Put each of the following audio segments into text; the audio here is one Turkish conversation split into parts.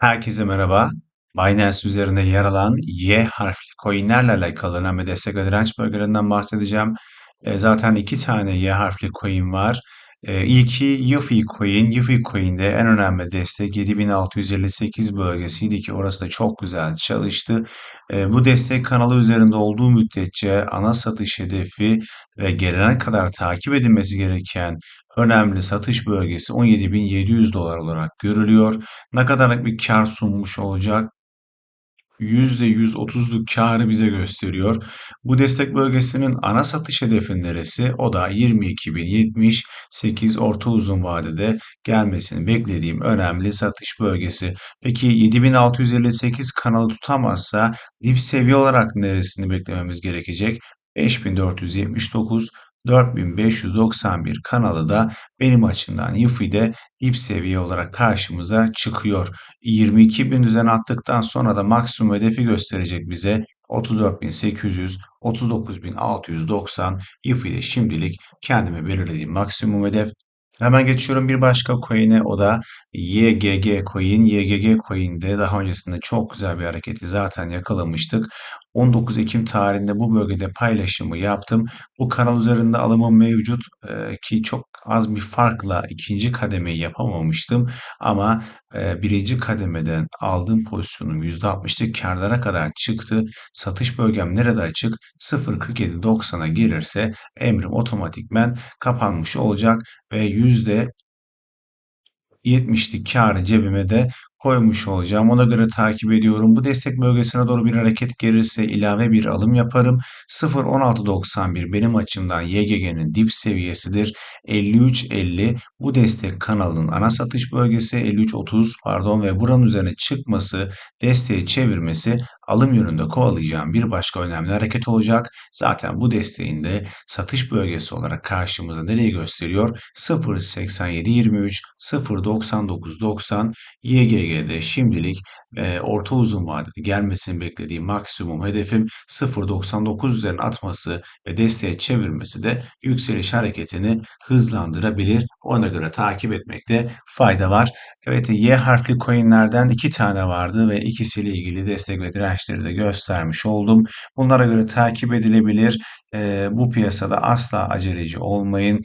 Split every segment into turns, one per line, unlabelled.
Herkese merhaba. Binance üzerinde yer alan Y harfli coinlerle alakalı önemli destek ve direnç bölgelerinden bahsedeceğim. E, zaten iki tane Y harfli coin var. E, ilki Yufi coin. Yufi coin'de en önemli destek 7658 bölgesiydi ki orası da çok güzel çalıştı. E, bu destek kanalı üzerinde olduğu müddetçe ana satış hedefi ve gelene kadar takip edilmesi gereken önemli satış bölgesi 17.700 dolar olarak görülüyor. Ne kadarlık bir kar sunmuş olacak? %130'luk karı bize gösteriyor. Bu destek bölgesinin ana satış hedefi neresi? O da 22.078 orta uzun vadede gelmesini beklediğim önemli satış bölgesi. Peki 7658 kanalı tutamazsa dip seviye olarak neresini beklememiz gerekecek? 5479 4591 kanalı da benim açımdan Yufi'de dip seviye olarak karşımıza çıkıyor. 22.000 üzerine attıktan sonra da maksimum hedefi gösterecek bize 34.800, 39.690 Yufi'de şimdilik kendime belirlediğim maksimum hedef. Hemen geçiyorum bir başka coin'e o da YGG coin. YGG coin'de daha öncesinde çok güzel bir hareketi zaten yakalamıştık. 19 Ekim tarihinde bu bölgede paylaşımı yaptım. Bu kanal üzerinde alımım mevcut e, ki çok az bir farkla ikinci kademeyi yapamamıştım. Ama e, birinci kademeden aldığım pozisyonum %60'lık karlara kadar çıktı. Satış bölgem nerede açık? 0.47.90'a gelirse emrim otomatikmen kapanmış olacak ve yüzde 70'lik karı cebime de koymuş olacağım. Ona göre takip ediyorum. Bu destek bölgesine doğru bir hareket gelirse ilave bir alım yaparım. 0.1691 benim açımdan YGG'nin dip seviyesidir. 53.50 bu destek kanalının ana satış bölgesi 53.30 pardon ve buranın üzerine çıkması desteği çevirmesi alım yönünde kovalayacağım bir başka önemli hareket olacak. Zaten bu desteğin de satış bölgesi olarak karşımıza nereyi gösteriyor? 0.8723, 0.9990 YGG'de şimdilik e, orta uzun vadede gelmesini beklediğim maksimum hedefim 0.99 üzerine atması ve desteğe çevirmesi de yükseliş hareketini hızlandırabilir. Ona göre takip etmekte fayda var. Evet Y harfli coinlerden iki tane vardı ve ikisiyle ilgili destek ve dirençleri de göstermiş oldum. Bunlara göre takip edilebilir. E, bu piyasada asla aceleci olmayın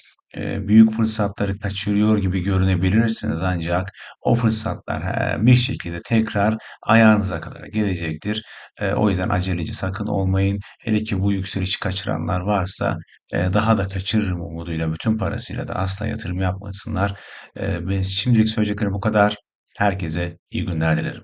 büyük fırsatları kaçırıyor gibi görünebilirsiniz ancak o fırsatlar e, bir şekilde tekrar ayağınıza kadar gelecektir. E, o yüzden aceleci sakın olmayın. Hele ki bu yükselişi kaçıranlar varsa daha da kaçırırım umuduyla bütün parasıyla da asla yatırım yapmasınlar. Şimdilik söyleyeceklerim bu kadar. Herkese iyi günler dilerim.